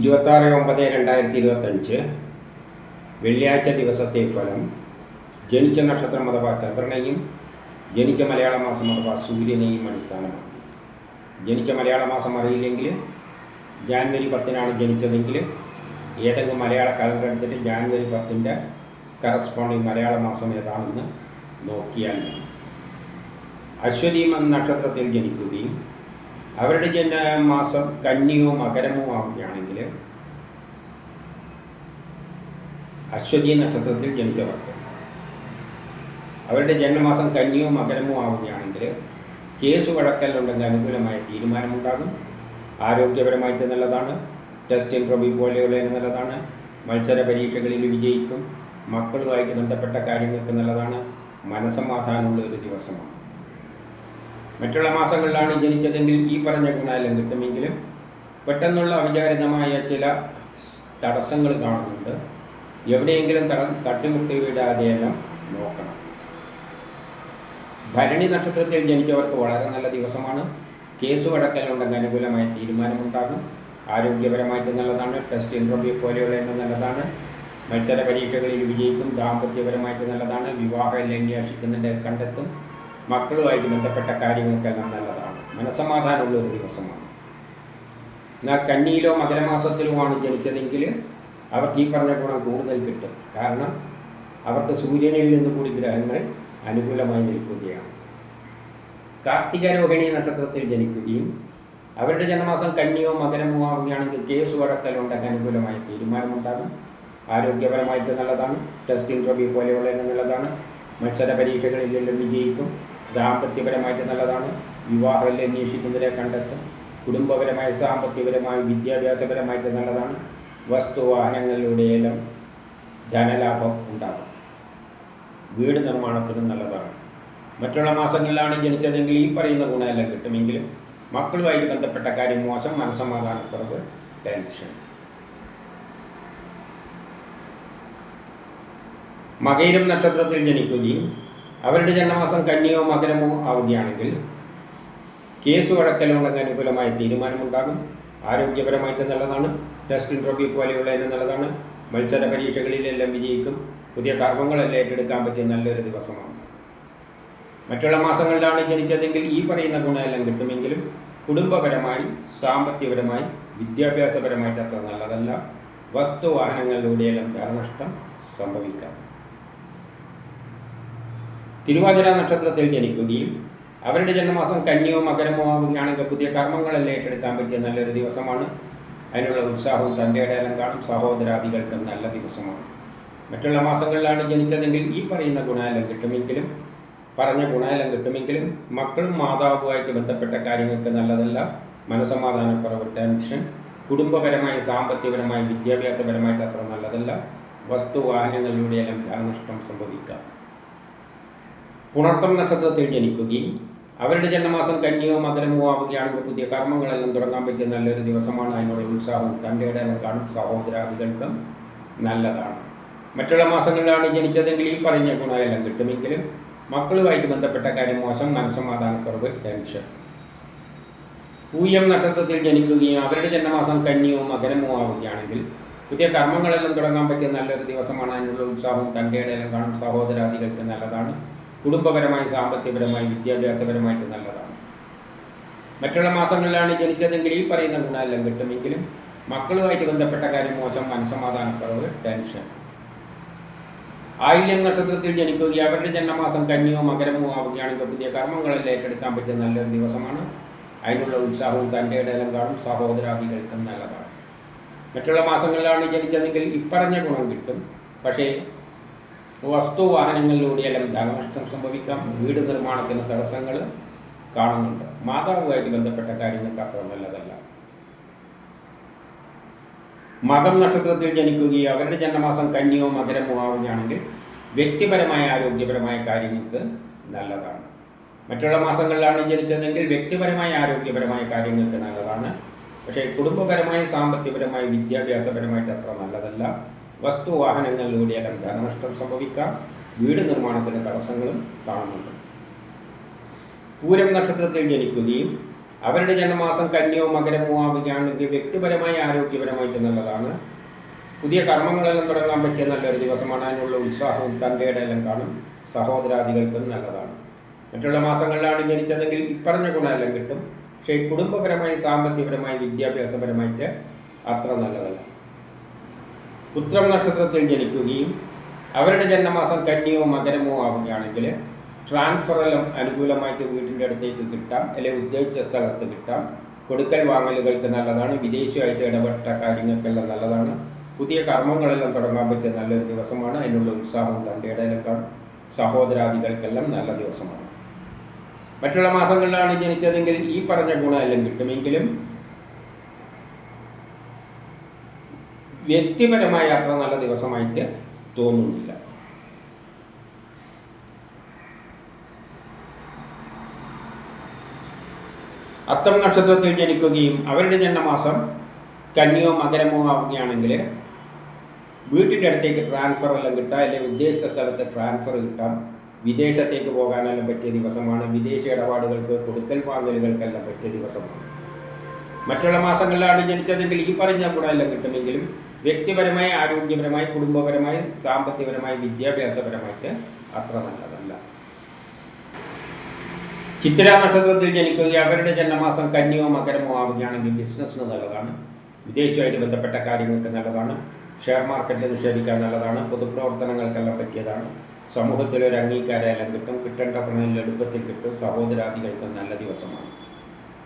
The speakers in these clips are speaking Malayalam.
ഇരുപത്താറ് ഒമ്പത് രണ്ടായിരത്തി ഇരുപത്തഞ്ച് വെള്ളിയാഴ്ച ദിവസത്തെ ഫലം. ജനിച്ച നക്ഷത്രം അഥവാ ചന്ദ്രനെയും ജനിച്ച മലയാള മാസം അഥവാ സൂര്യനെയും അടിസ്ഥാനമാക്കി. ജനിച്ച മലയാള മാസം അറിയില്ലെങ്കിൽ ജാനുവരി പത്തിനാണ് ജനിച്ചതെങ്കിൽ ഏതെങ്കിലും മലയാള കലണ്ടർ എടുത്തിട്ട് ജാനുവരി പത്തിന്റെ കറസ്പോണ്ടിങ് മലയാള മാസം ഏതാണെന്ന് നോക്കിയാൽ മതി. അശ്വതി നക്ഷത്രത്തിൽ ജനിക്കുകയും അവരുടെ ജന്മമാസം കന്നിയോ മകരമോ ആവുകയാണെങ്കിൽ അശ്വതി നക്ഷത്രത്തിൽ ജനിച്ചവർക്ക്. അവരുടെ ജന്മമാസം കന്നിയോ മകരമോ ആവുകയാണെങ്കിൽ കേസ് വഴക്കലുണ്ടെങ്കിൽ അനുകൂലമായ തീരുമാനമുണ്ടാകും. ആരോഗ്യപരമായിട്ട് നല്ലതാണ്. ടെസ്റ്റിംഗ് പ്രൊബി പോലെയുള്ള നല്ലതാണ്. മത്സര പരീക്ഷകളിൽ വിജയിക്കും. മക്കളുമായിട്ട് ബന്ധപ്പെട്ട കാര്യങ്ങൾക്ക് നല്ലതാണ്. മനസമാധാനമുള്ള ഒരു ദിവസമാണ്. മറ്റുള്ള മാസങ്ങളിലാണ് ജനിച്ചതെങ്കിൽ ഈ പറഞ്ഞ ഗുണമെല്ലാം കിട്ടുമെങ്കിലും പെട്ടെന്നുള്ള അവിചാരിതമായ ചില തടസ്സങ്ങൾ കാണുന്നുണ്ട്. എവിടെയെങ്കിലും തട തട്ടിമുട്ടി വിടാതെയെല്ലാം നോക്കണം. ഭരണി നക്ഷത്രത്തിൽ ജനിച്ചവർക്ക് വളരെ നല്ല ദിവസമാണ്. കേസ് വഴക്കലുണ്ടെങ്കിൽ അനുകൂലമായ തീരുമാനമുണ്ടാകും. ആരോഗ്യപരമായിട്ട് നല്ലതാണ്. ടെസ്റ്റ് ഇന്റർവ്യൂ പോലെയുള്ള എണ്ണം നല്ലതാണ്. മത്സര പരീക്ഷകളിൽ വിജയിക്കും. ദാമ്പത്യപരമായിട്ട് നല്ലതാണ്. വിവാഹം അന്വേഷിക്കുന്നുണ്ട് കണ്ടെത്തും. മക്കളുമായിട്ട് ബന്ധപ്പെട്ട കാര്യങ്ങൾക്കെല്ലാം നല്ലതാണ്. മനസമാധാനമുള്ള ഒരു ദിവസമാണ്. എന്നാൽ കന്നിയിലോ മകരമാസത്തിലുമാണ് ജനിച്ചതെങ്കിൽ അവർക്ക് ഈ പറഞ്ഞ ഗുണം കൂടുതൽ കിട്ടും. കാരണം അവർക്ക് സൂര്യനിൽ നിന്ന് കൂടി ഗ്രഹങ്ങൾ അനുകൂലമായി നിൽക്കുകയാണ്. കാർത്തികരോഹിണി നക്ഷത്രത്തിൽ ജനിക്കുകയും അവരുടെ ജന്മമാസം കന്നിയോ മകരമോ ആവുകയാണെങ്കിൽ കേസ് വഴക്കലുണ്ടെങ്കിൽ അനുകൂലമായ തീരുമാനമുണ്ടാകും. ആരോഗ്യപരമായിട്ട് നല്ലതാണ്. ടെസ്റ്റ് ഇന്റർവ്യൂ പോലെയുള്ള നല്ലതാണ്. മത്സര പരീക്ഷകളിലെല്ലാം വിജയിക്കും. ദാമ്പത്യപരമായിട്ട് നല്ലതാണ്. വിവാഹം അന്വേഷിക്കുന്നവരെ കണ്ടെത്തും. കുടുംബപരമായ സാമ്പത്തികപരമായി വിദ്യാഭ്യാസപരമായിട്ട് നല്ലതാണ്. വസ്തു വാഹനങ്ങളിലൂടെയെല്ലാം ധനലാഭം ഉണ്ടാകും. വീട് നിർമ്മാണത്തിനും നല്ലതാണ്. മറ്റുള്ള മാസങ്ങളിലാണ് ജനിച്ചതെങ്കിൽ ഈ പറയുന്ന ഗുണമെല്ലാം കിട്ടുമെങ്കിലും മക്കളുമായിട്ട് ബന്ധപ്പെട്ട കാര്യം മോശം മനസ്സമാധാനക്കുറവ് ടെൻഷൻ. മകയിരം നക്ഷത്രത്തിൽ ജനിക്കുകയും അവരുടെ ജന്മമാസം കന്നിയോ മകരമോ ആവുകയാണെങ്കിൽ കേസ് വഴക്കലുണ്ടെങ്കിൽ അനുകൂലമായ തീരുമാനമുണ്ടാകും. ആരോഗ്യപരമായിട്ട് നല്ലതാണ്. ടെസ്റ്റ് പോലെയുള്ള പോലെയുള്ളതിന് നല്ലതാണ്. മത്സര പരീക്ഷകളിലെല്ലാം വിജയിക്കും. പുതിയ കർമ്മങ്ങളെല്ലാം ഏറ്റെടുക്കാൻ പറ്റിയ നല്ലൊരു ദിവസമാണ്. മറ്റുള്ള മാസങ്ങളിലാണ് ജനിച്ചതെങ്കിൽ ഈ പറയുന്ന ഗുണമെല്ലാം കിട്ടുമെങ്കിലും കുടുംബപരമായി സാമ്പത്തികപരമായി വിദ്യാഭ്യാസപരമായിട്ട് അത്ര നല്ലതല്ല. വസ്തു വാഹനങ്ങളിലൂടെയെല്ലാം ധനനഷ്ടം സംഭവിക്കാം. തിരുവാതിര നക്ഷത്രത്തിൽ ജനിക്കുകയും അവരുടെ ജന്മമാസം കന്യോ മകരമോ ആവുകയാണെങ്കിൽ പുതിയ കർമ്മങ്ങളെല്ലാം ഏറ്റെടുക്കാൻ പറ്റിയ നല്ലൊരു ദിവസമാണ്. അതിനുള്ള ഉത്സാഹവും തന്റെ ഇടയിലും കാണും. സഹോദരാദികൾക്കും നല്ല ദിവസമാണ്. മറ്റുള്ള മാസങ്ങളിലാണ് ജനിച്ചതെങ്കിൽ ഈ പറയുന്ന ഗുണാലം കിട്ടുമെങ്കിലും പറഞ്ഞ ഗുണാലം കിട്ടുമെങ്കിലും മക്കളും മാതാവുമായിട്ട് ബന്ധപ്പെട്ട കാര്യങ്ങൾക്ക് നല്ലതല്ല. മനസമാധാനക്കുറവ് ടെൻഷൻ കുടുംബപരമായി സാമ്പത്തികപരമായി വിദ്യാഭ്യാസപരമായിട്ട് അത്ര നല്ലതല്ല. വസ്തു വാഹനങ്ങളിലൂടെയെല്ലാം ധനനഷ്ടം സംഭവിക്കാം. പുണർത്തം നക്ഷത്രത്തിൽ ജനിക്കുകയും അവരുടെ ജന്മമാസം കന്യോ മകനമോ ആവുകയാണെങ്കിൽ പുതിയ കർമ്മങ്ങളെല്ലാം തുടങ്ങാൻ പറ്റിയ നല്ലൊരു ദിവസമാണ്. അതിനുള്ള ഉത്സാഹവും തന്റെ കാണും. സഹോദരാദികൾക്കും നല്ലതാണ്. മറ്റുള്ള മാസങ്ങളിലാണ് ജനിച്ചതെങ്കിൽ ഈ പറഞ്ഞ ഗുണമെല്ലാം കിട്ടുമെങ്കിലും മക്കളുമായിട്ട് ബന്ധപ്പെട്ട കാര്യം മോശം മനസ്സമാധാനക്കുറവ് ടെൻഷൻ. പൂയം നക്ഷത്രത്തിൽ ജനിക്കുകയും അവരുടെ ജന്മമാസം കന്നിയോ മകരമോ ആവുകയാണെങ്കിൽ പുതിയ കർമ്മങ്ങളെല്ലാം തുടങ്ങാൻ പറ്റിയ നല്ലൊരു ദിവസമാണ്. അതിനുള്ള ഉത്സാഹവും തന്റെ ഇടയിലും കാണും. സഹോദരാദികൾക്ക് നല്ലതാണ്. കുടുംബപരമായി സാമ്പത്തികപരമായി വിദ്യാഭ്യാസപരമായിട്ട് നല്ലതാണ്. മറ്റുള്ള മാസങ്ങളിലാണ് ജനിച്ചതെങ്കിൽ ഈ പറയുന്ന ഗുണമെല്ലാം കിട്ടുമെങ്കിലും മക്കളുമായിട്ട് ബന്ധപ്പെട്ട കാര്യം മോശം മനസ്സമാധാനക്കുറവ് ടെൻഷൻ. ആയില്യം നക്ഷത്രത്തിൽ ജനിക്കുകയും അവരുടെ ജന്മമാസം കന്നിയോ മകരമോ ആവുകയാണെങ്കിൽ പുതിയ കർമ്മങ്ങളെല്ലാം ഏറ്റെടുക്കാൻ പറ്റിയ നല്ലൊരു ദിവസമാണ്. അതിനുള്ള ഉത്സാഹവും തന്റെ ഇടയിലും കാണും. സഹോദരാദികൾക്കും നല്ലതാണ്. മറ്റുള്ള മാസങ്ങളിലാണ് ജനിച്ചതെങ്കിൽ ഇപ്പറഞ്ഞ ഗുണം കിട്ടും. പക്ഷേ വസ്തു വാഹനങ്ങളിലൂടെയെല്ലാം ധനനഷ്ടം സംഭവിക്കാം. വീട് നിർമ്മാണത്തിന് തടസ്സങ്ങൾ കാണുന്നുണ്ട്. മാതാവുമായിട്ട് ബന്ധപ്പെട്ട കാര്യങ്ങൾക്ക് അത്ര നല്ലതല്ല. മകം നക്ഷത്രത്തിൽ ജനിക്കുകയോ അവരുടെ ജന്മമാസം കന്നിയോ മകരമോ ആവുകയാണെങ്കിൽ വ്യക്തിപരമായ ആരോഗ്യപരമായ കാര്യങ്ങൾക്ക് നല്ലതാണ്. മറ്റുള്ള മാസങ്ങളിലാണ് ജനിച്ചതെങ്കിൽ വ്യക്തിപരമായ ആരോഗ്യപരമായ കാര്യങ്ങൾക്ക് നല്ലതാണ്. പക്ഷേ കുടുംബപരമായി സാമ്പത്തികപരമായി വിദ്യാഭ്യാസപരമായിട്ട് അത്ര നല്ലതല്ല. വസ്തു അകം ധനനഷ്ടം സംഭവിക്കാം. വീട് നിർമ്മാണത്തിന് തടസ്സങ്ങളും കാണുന്നുണ്ട്. പൂരം നക്ഷത്രത്തിൽ ജനിക്കുകയും അവരുടെ ജന്മമാസം കന്യോ മകരമോ ആവുകയാണെങ്കിൽ വ്യക്തിപരമായി ആരോഗ്യപരമായിട്ട് നല്ലതാണ്. പുതിയ കർമ്മങ്ങളെല്ലാം തുടങ്ങാൻ പറ്റിയ നല്ലൊരു ദിവസമാണ്. അതിനുള്ള ഉത്സാഹവും തന്റെയുടെ എല്ലാം കാണും. സഹോദരാദികൾക്കും നല്ലതാണ്. മറ്റുള്ള മാസങ്ങളിലാണ് ജനിച്ചതെങ്കിൽ ഇപ്പറഞ്ഞ ഗുണമെല്ലാം കിട്ടും. പക്ഷേ കുടുംബപരമായി സാമ്പത്തികപരമായി വിദ്യാഭ്യാസപരമായിട്ട് അത്ര നല്ലതല്ല. ഉത്രം നക്ഷത്രത്തിൽ ജനിക്കുകയും അവരുടെ ജന്മമാസം കന്യോ മകരമോ ആവുകയാണെങ്കിൽ ട്രാൻസ്ഫറെല്ലാം അനുകൂലമായിട്ട് വീടിന്റെ അടുത്തേക്ക് കിട്ടാം അല്ലെങ്കിൽ ഉദ്ദേശിച്ച സ്ഥലത്ത് കിട്ടാം. കൊടുക്കൽ വാങ്ങലുകൾക്ക് നല്ലതാണ് വിദേശമായിട്ട് ഇടപെട്ട കാര്യങ്ങൾക്കെല്ലാം നല്ലതാണ്. പുതിയ കർമ്മങ്ങളെല്ലാം തുടങ്ങാൻ പറ്റിയ നല്ലൊരു ദിവസമാണ്. അതിനുള്ള ഉത്സാഹം തന്റെ ഇടയിലൊക്കെ സഹോദരാദികൾക്കെല്ലാം നല്ല ദിവസമാണ്. മറ്റുള്ള മാസങ്ങളിലാണ് ജനിച്ചതെങ്കിൽ ഈ പറഞ്ഞ ഗുണമെല്ലാം കിട്ടുമെങ്കിലും വ്യക്തിപരമായ അത്ര നല്ല ദിവസമായിട്ട് തോന്നുന്നില്ല. അത്തം നക്ഷത്രത്തിൽ ജനിക്കുകയും അവരുടെ ജന്മമാസം കന്യോ മകരമോ ആവുകയാണെങ്കിൽ വീട്ടിന്റെ അടുത്തേക്ക് ട്രാൻസ്ഫർ എല്ലാം കിട്ടാം അല്ലെങ്കിൽ ഉദ്ദേശിച്ച സ്ഥലത്ത് ട്രാൻസ്ഫർ കിട്ടാം. വിദേശത്തേക്ക് പോകാനെല്ലാം പറ്റിയ ദിവസമാണ്. വിദേശ ഇടപാടുകൾക്ക് കൊടുക്കൽ വാങ്ങലുകൾക്കെല്ലാം പറ്റിയ ദിവസമാണ്. മറ്റുള്ള മാസങ്ങളിലാണ് ജനിച്ചതെങ്കിൽ ഈ പറഞ്ഞ എല്ലാം കിട്ടുമെങ്കിലും വ്യക്തിപരമായി ആരോഗ്യപരമായി കുടുംബപരമായി സാമ്പത്തികപരമായി വിദ്യാഭ്യാസപരമായിട്ട് അത്ര നല്ലതല്ല. ചിത്തിര നക്ഷത്രത്തിൽ ജനിക്കുക അവരുടെ ജന്മമാസം കന്യോ മകരമോ ആവുകയാണെങ്കിൽ ബിസിനസ്സിന് നല്ലതാണ്. വിദേശവുമായിട്ട് ബന്ധപ്പെട്ട കാര്യങ്ങൾക്ക് നല്ലതാണ്. ഷെയർ മാർക്കറ്റിൽ നിക്ഷേപിക്കാൻ നല്ലതാണ്. പൊതുപ്രവർത്തനങ്ങൾക്കെല്ലാം പറ്റിയതാണ്. സമൂഹത്തിൽ ഒരു അംഗീകാരമെല്ലാം കിട്ടും. കിട്ടേണ്ട പണം എളുപ്പത്തിൽ കിട്ടും. സഹോദരാദികൾക്ക് നല്ല ദിവസമാണ്.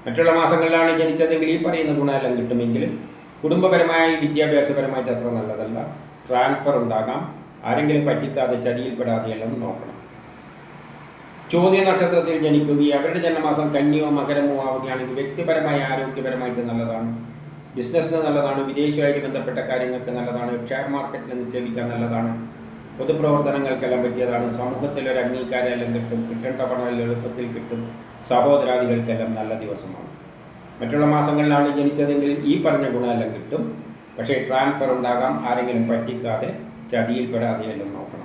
മറ്റുള്ള മാസങ്ങളിലാണ് ജനിച്ചതെങ്കിൽ ഈ പറയുന്ന ഗുണമെല്ലാം കിട്ടുമെങ്കിലും കുടുംബപരമായി വിദ്യാഭ്യാസപരമായിട്ട് അത്ര നല്ലതല്ല. ട്രാൻസ്ഫർ ഉണ്ടാകാം. ആരെങ്കിലും പറ്റിക്കാതെ ചതിയിൽപ്പെടാതെയെല്ലാം നോക്കണം. ചോദ്യ നക്ഷത്രത്തിൽ ജനിക്കുകയും അവരുടെ ജന്മമാസം കന്യോ മകരമോ ആവുകയാണെങ്കിൽ വ്യക്തിപരമായി ആരോഗ്യപരമായിട്ട് നല്ലതാണ്. ബിസിനസ്സിന് നല്ലതാണ്. വിദേശവുമായിട്ട് ബന്ധപ്പെട്ട കാര്യങ്ങൾക്ക് നല്ലതാണ്. ഷെയർ മാർക്കറ്റിൽ നിക്ഷേപിക്കാൻ നല്ലതാണ്. പൊതുപ്രവർത്തനങ്ങൾക്കെല്ലാം പറ്റിയതാണ്. സമൂഹത്തിൽ ഒരു അംഗീകാരം എല്ലാം കിട്ടും. കിട്ടേണ്ട പണം എളുപ്പത്തിൽ കിട്ടും. സഹോദരാദികൾക്കെല്ലാം നല്ല ദിവസമാണ്. മറ്റുള്ള മാസങ്ങളിലാണ് ജനിച്ചതെങ്കിൽ ഈ പറഞ്ഞ ഗുണമെല്ലാം കിട്ടും. പക്ഷേ ട്രാൻസ്ഫർ ഉണ്ടാകാം ആരെങ്കിലും പറ്റിക്കാതെ ചതിയിൽപ്പെടാതെ എല്ലാം നോക്കണം.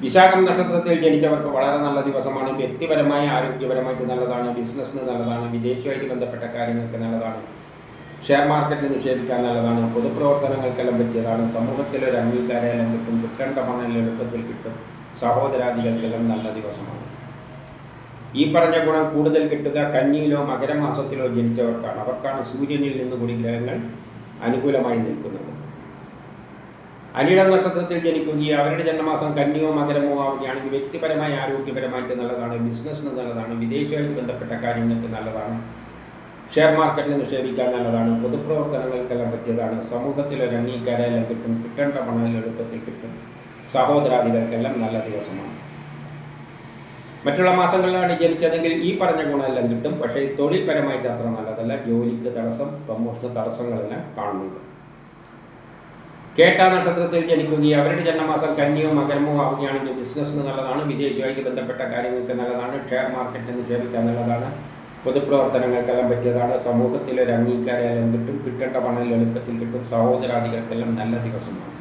വിശാഖം നക്ഷത്രത്തിൽ ജനിച്ചവർക്ക് വളരെ നല്ല ദിവസമാണ്. വ്യക്തിപരമായി ആരോഗ്യപരമായിട്ട് നല്ലതാണ്. ബിസിനസ്സിന് നല്ലതാണ്. വിദേശമായിട്ട് ബന്ധപ്പെട്ട കാര്യങ്ങൾക്ക് നല്ലതാണ്. ഷെയർ മാർക്കറ്റിൽ നിക്ഷേപിക്കാൻ നല്ലതാണ്. പൊതുപ്രവർത്തനങ്ങൾക്കെല്ലാം പറ്റിയതാണ്. സമൂഹത്തിൽ ഒരു അംഗീകാരമെല്ലാം കിട്ടും. കിട്ടേണ്ട പണം എളുപ്പത്തിൽ കിട്ടും. സഹോദരാദികൾക്കെല്ലാം നല്ല ദിവസമാണ്. ഈ പറഞ്ഞ ഗുണം കൂടുതൽ കിട്ടുക കന്നിയിലോ മകരമാസത്തിലോ ജനിച്ചവർക്കാണ്. അവർക്കാണ് സൂര്യനിൽ നിന്ന് കൂടി ഗ്രഹങ്ങൾ അനുകൂലമായി നിൽക്കുന്നത്. അനിടം നക്ഷത്രത്തിൽ ജനിക്കുകയും അവരുടെ ജന്മമാസം കന്നിയോ മകരമോ ആവുകയാണെങ്കിൽ വ്യക്തിപരമായി ആരോഗ്യപരമായിട്ട് നല്ലതാണ് ബിസിനസ്സിന് നല്ലതാണ് വിദേശികളിൽ ബന്ധപ്പെട്ട കാര്യങ്ങൾക്ക് നല്ലതാണ് ഷെയർ മാർക്കറ്റിൽ നിക്ഷേപിക്കാൻ നല്ലതാണ് പൊതുപ്രവർത്തനങ്ങൾക്കെല്ലാം പറ്റിയതാണ് സമൂഹത്തിൽ ഒരു അംഗീകാരമെല്ലാം കിട്ടും കിട്ടേണ്ട പണം എളുപ്പത്തിൽ കിട്ടും സഹോദരാദികൾക്കെല്ലാം നല്ല ദിവസമാണ്. മറ്റുള്ള മാസങ്ങളിലാണ് ജനിച്ചതെങ്കിൽ ഈ പറഞ്ഞ ഗുണമെല്ലാം കിട്ടും. പക്ഷേ തൊഴിൽപരമായിട്ട് അത്ര നല്ലതല്ല. ജോലിക്ക് തടസ്സം പ്രമോഷന് തടസ്സങ്ങളെല്ലാം കാണുന്നുണ്ട്. കേട്ട നക്ഷത്രത്തിൽ ജനിക്കുകയും അവരുടെ ജന്മമാസം കന്യോ മകരമോ ആവുകയാണെങ്കിൽ ബിസിനസ്സിന് നല്ലതാണ് വിദേശമായി ബന്ധപ്പെട്ട കാര്യങ്ങൾക്ക് നല്ലതാണ് ഷെയർ മാർക്കറ്റിൽ നിക്ഷേപിക്കാൻ നല്ലതാണ് പൊതുപ്രവർത്തനങ്ങൾക്കെല്ലാം പറ്റിയതാണ് സമൂഹത്തിൽ ഒരു അംഗീകാരമെല്ലാം കിട്ടും കിട്ടേണ്ട പണം എളുപ്പത്തിൽ കിട്ടും സഹോദരാദികൾക്കെല്ലാം നല്ല ദിവസമാണ്.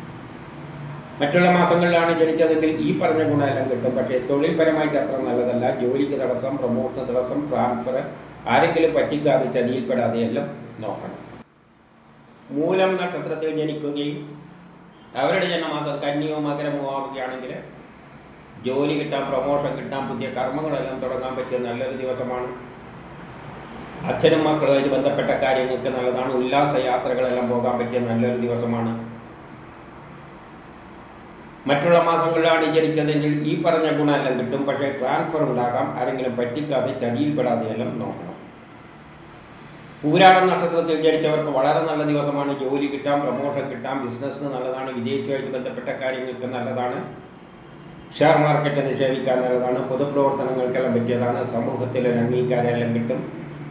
മറ്റുള്ള മാസങ്ങളിലാണ് ജനിച്ചതെങ്കിൽ ഈ പറഞ്ഞ ഗുണമെല്ലാം കിട്ടും. പക്ഷേ തൊഴിൽപരമായിട്ട് അത്ര നല്ലതല്ല. ജോലിക്ക് തടസ്സം പ്രമോഷന് തടസ്സം ട്രാൻസ്ഫർ ആരെങ്കിലും പറ്റിക്കാതെ ചതിയിൽപ്പെടാതെ എല്ലാം നോക്കണം. മൂലം നക്ഷത്രത്തിൽ ജനിക്കുകയും അവരുടെ ജന്മമാസം കന്നിയോ മകരമോ ആവുകയാണെങ്കിൽ ജോലി കിട്ടാൻ പ്രൊമോഷൻ കിട്ടാൻ പുതിയ കർമ്മങ്ങളെല്ലാം തുടങ്ങാൻ പറ്റിയ നല്ലൊരു ദിവസമാണ്. അച്ഛനും മക്കളുമായിട്ട് ബന്ധപ്പെട്ട കാര്യങ്ങൾക്ക് നല്ലതാണ്. ഉല്ലാസ യാത്രകളെല്ലാം പോകാൻ പറ്റിയ നല്ലൊരു ദിവസമാണ്. മറ്റുള്ള മാസങ്ങളിലാണ് ജനിച്ചതെങ്കിൽ ഈ പറഞ്ഞ ഗുണമെല്ലാം കിട്ടും. പക്ഷേ ട്രാൻസ്ഫർ ഉണ്ടാകാം. ആരെങ്കിലും പറ്റിക്കാതെ ചതിയിൽപ്പെടാതെയെല്ലാം നോക്കണം. പൂരാടം നക്ഷത്രത്തിൽ ജനിച്ചവർക്ക് വളരെ നല്ല ദിവസമാണ്. ജോലി കിട്ടാം പ്രമോഷൻ കിട്ടാം ബിസിനസ്സിന് നല്ലതാണ് വിദേശവുമായിട്ട് ബന്ധപ്പെട്ട കാര്യങ്ങൾക്ക് നല്ലതാണ്. ഷെയർ മാർക്കറ്റ് നിക്ഷേപിക്കാൻ നല്ലതാണ്. പൊതുപ്രവർത്തനങ്ങൾക്കെല്ലാം പറ്റിയതാണ്. സമൂഹത്തിലെ അംഗീകാരമെല്ലാം കിട്ടും.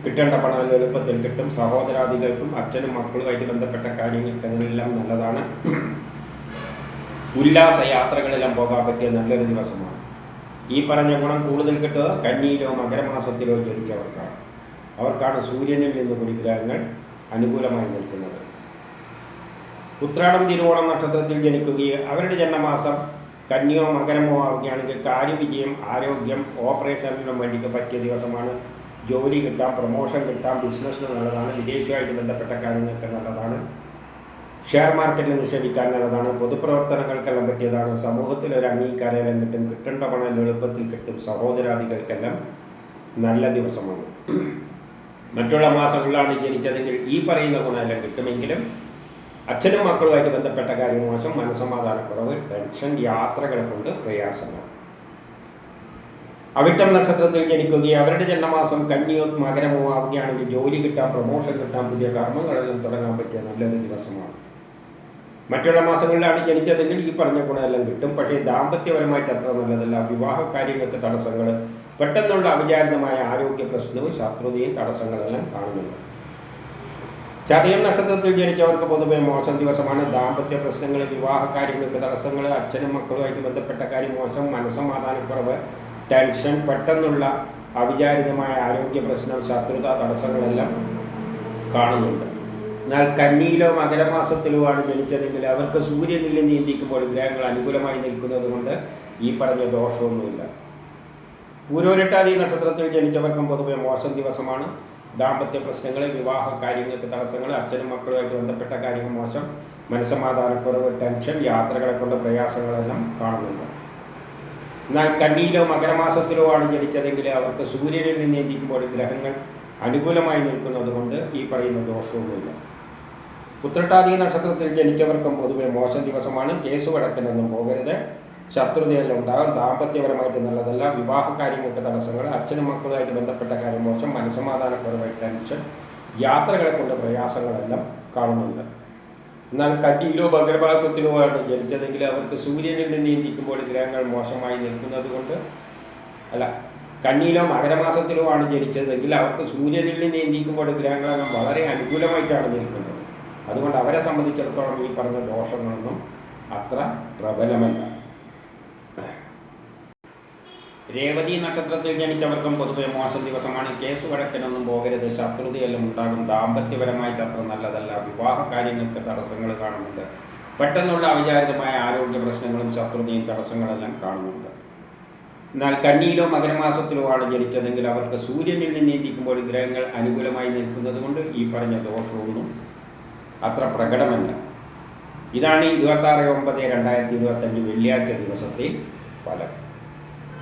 കിട്ടേണ്ട പണം എളുപ്പത്തിൽ കിട്ടും. സഹോദരാദികൾക്കും അച്ഛനും മക്കളുമായിട്ട് ബന്ധപ്പെട്ട കാര്യങ്ങൾക്ക് അതിനെല്ലാം നല്ലതാണ്. ഉല്ലാസ യാത്രകളെല്ലാം പോകാൻ പറ്റിയ നല്ലൊരു ദിവസമാണ്. ഈ പറഞ്ഞ ഗുണം കൂടുതൽ കിട്ടുക കന്നിയിലോ മകരമാസത്തിലോ ജനിച്ചവർക്കാണ് അവർക്കാണ്. സൂര്യനിൽ നിന്ന് കുടിഗ്രഹങ്ങൾ അനുകൂലമായി നിൽക്കുന്നത്. ഉത്രാടം തിരുവോണം നക്ഷത്രത്തിൽ ജനിക്കുകയും അവരുടെ ജന്മമാസം കന്നിയോ മകരമോ ആവുകയാണെങ്കിൽ കാര്യവിജയം ആരോഗ്യം ഓപ്പറേഷനിലും വേണ്ടിക്ക് പറ്റിയ ദിവസമാണ്. ജോലി കിട്ടാം പ്രൊമോഷൻ കിട്ടാം ബിസിനസ്സിന് നല്ലതാണ് വിദേശമായിട്ട് ബന്ധപ്പെട്ട കാര്യങ്ങൾക്ക് നല്ലതാണ്. ഷെയർ മാർക്കറ്റിൽ നിക്ഷേപിക്കാൻ നല്ലതാണ് പൊതുപ്രവർത്തനങ്ങൾക്കെല്ലാം പറ്റിയതാണ്. സമൂഹത്തിൽ ഒരു അംഗീകാരം കിട്ടും കിട്ടേണ്ട പണം എളുപ്പത്തിൽ കിട്ടും. സഹോദരാദികൾക്കെല്ലാം നല്ല ദിവസമാണ്. മറ്റുള്ള മാസങ്ങളിലാണ് ജനിച്ചതെങ്കിൽ ഈ പറയുന്ന ഗുണമെല്ലാം കിട്ടുമെങ്കിലും അച്ഛനും മക്കളുമായിട്ട് ബന്ധപ്പെട്ട കാര്യം മോശം മനസ്സമാധാനക്കുറവ് ടെൻഷൻ യാത്രകളെ കൊണ്ട് പ്രയാസങ്ങൾ അവിട്ടം നക്ഷത്രത്തിൽ ജനിക്കുകയും അവരുടെ ജന്മമാസം കന്നിയോ മകരമോ ആവുകയാണെങ്കിൽ ജോലി കിട്ടാൻ പ്രൊമോഷൻ കിട്ടാൻ പുതിയ കർമ്മങ്ങളെല്ലാം തുടങ്ങാൻ പറ്റിയ നല്ലൊരു ദിവസമാണ്. മറ്റുള്ള മാസങ്ങളിലാണ് ജനിച്ചതെങ്കിൽ ഈ പറഞ്ഞ ഗുണമെല്ലാം കിട്ടും. പക്ഷേ ദാമ്പത്യപരമായിട്ട് അത്ര നല്ലതല്ല. വിവാഹ കാര്യങ്ങൾക്ക് തടസ്സങ്ങൾ പെട്ടെന്നുള്ള അവിചാരിതമായ ആരോഗ്യ പ്രശ്നവും ശത്രുതയും തടസ്സങ്ങളെല്ലാം കാണുന്നുണ്ട്. ചതയം നക്ഷത്രത്തിൽ ജനിച്ചവർക്ക് പൊതുവെ മോശം ദിവസമാണ്. ദാമ്പത്യ പ്രശ്നങ്ങൾ വിവാഹ കാര്യങ്ങൾക്ക് തടസ്സങ്ങൾ അച്ഛനും മക്കളുമായിട്ട് ബന്ധപ്പെട്ട കാര്യം മോശം മനസ്സമാധാനക്കുറവ് ടെൻഷൻ പെട്ടെന്നുള്ള അവിചാരിതമായ ആരോഗ്യ പ്രശ്നം ശത്രുത തടസ്സങ്ങളെല്ലാം കാണുന്നുണ്ട്. എന്നാൽ കന്നിയിലോ മകരമാസത്തിലോ ആണ് ജനിച്ചതെങ്കിൽ അവർക്ക് സൂര്യനിൽ നിയന്ത്രിക്കുമ്പോൾ ഗ്രഹങ്ങൾ അനുകൂലമായി നിൽക്കുന്നത് കൊണ്ട് ഈ പറഞ്ഞ ദോഷമൊന്നുമില്ല. പൂരോരട്ടാതി നക്ഷത്രത്തിൽ ജനിച്ചവർക്കും പൊതുവെ മോശം ദിവസമാണ്. ദാമ്പത്യ പ്രശ്നങ്ങൾ വിവാഹ കാര്യങ്ങൾക്ക് തടസ്സങ്ങൾ അച്ഛനും മക്കളുമായിട്ട് ബന്ധപ്പെട്ട കാര്യങ്ങൾ മോശം മനസ്സമാധാനക്കുറവ് ടെൻഷൻ യാത്രകളെ കൊണ്ട് പ്രയാസങ്ങളെല്ലാം കാണുന്നുണ്ട്. എന്നാൽ കന്നിയിലോ മകരമാസത്തിലോ ആണ് ജനിച്ചതെങ്കിൽ അവർക്ക് സൂര്യനിൽ നിന്ന് എത്തിക്കുമ്പോൾ ഗ്രഹങ്ങൾ അനുകൂലമായി നിൽക്കുന്നത് കൊണ്ട് ഈ പറയുന്ന ദോഷമൊന്നുമില്ല. പുത്രട്ടാദി നക്ഷത്രത്തിൽ ജനിച്ചവർക്കും പൊതുവെ മോശം ദിവസമാണ്. കേസ് വടക്കിനൊന്നും പോകരുത്. ശത്രുതയെല്ലാം ഉണ്ടാകും. ദാമ്പത്യപരമായിട്ട് നല്ലതല്ല. വിവാഹ കാര്യങ്ങൾക്ക് തടസ്സങ്ങൾ അച്ഛനും മക്കളുമായിട്ട് ബന്ധപ്പെട്ട കാര്യം മോശം മനസ്സമാധാനക്കുറവായി ടെൻഷൻ യാത്രകളെ കൊണ്ട് പ്രയാസങ്ങളെല്ലാം കാണുന്നുണ്ട്. എന്നാൽ കട്ടിയിലോ ഭഗ്രഭാസത്തിലോ ആണ് ജനിച്ചതെങ്കിൽ അവർക്ക് സൂര്യനിൽ നിന്ന് നീന്തിക്കുമ്പോൾ ഗ്രഹങ്ങൾ മോശമായി നിൽക്കുന്നത് കൊണ്ട് അല്ല കന്നിയിലോ മകരമാസത്തിലോ ആണ് ജനിച്ചതെങ്കിൽ അവർക്ക് സൂര്യനിൽ നിന്ന് നീന്തിക്കുമ്പോൾ ഗ്രഹങ്ങളെല്ലാം വളരെ അനുകൂലമായിട്ടാണ് നിൽക്കുന്നത് അതുകൊണ്ട് അവരെ സംബന്ധിച്ചിടത്തോളം ഈ പറഞ്ഞ ദോഷങ്ങളൊന്നും അത്ര പ്രബലമല്ല. രേവതി നക്ഷത്രത്തിൽ ജനിച്ചവർക്കും പൊതുവെ മോശം ദിവസമാണ്. കേസ് വഴക്കിനൊന്നും പോകരുത്. ശത്രുതയെല്ലാം ഉണ്ടാകും. ദാമ്പത്യപരമായിട്ട് അത്ര നല്ലതല്ല. വിവാഹ കാര്യങ്ങൾക്ക് തടസ്സങ്ങൾ കാണുന്നുണ്ട്. പെട്ടെന്നുള്ള അവിചാരിതമായ ആരോഗ്യ പ്രശ്നങ്ങളും ശത്രുതയും തടസ്സങ്ങളെല്ലാം കാണുന്നുണ്ട്. എന്നാൽ കണ്ണിയിലോ മകരമാസത്തിലോ ആണ് ജനിച്ചതെങ്കിൽ അവർക്ക് സൂര്യനിൽ നിന്ന് നീന്തിക്കുമ്പോൾ ഗ്രഹങ്ങൾ അനുകൂലമായി നിൽക്കുന്നത് കൊണ്ട് ഈ പറഞ്ഞ ദോഷമൊന്നും അത്ര പ്രകടമല്ല. ഇതാണ് ഇരുപത്താറ് ഒമ്പത് രണ്ടായിരത്തി ഇരുപത്തഞ്ച് വെള്ളിയാഴ്ച ദിവസത്തെ ഫലം.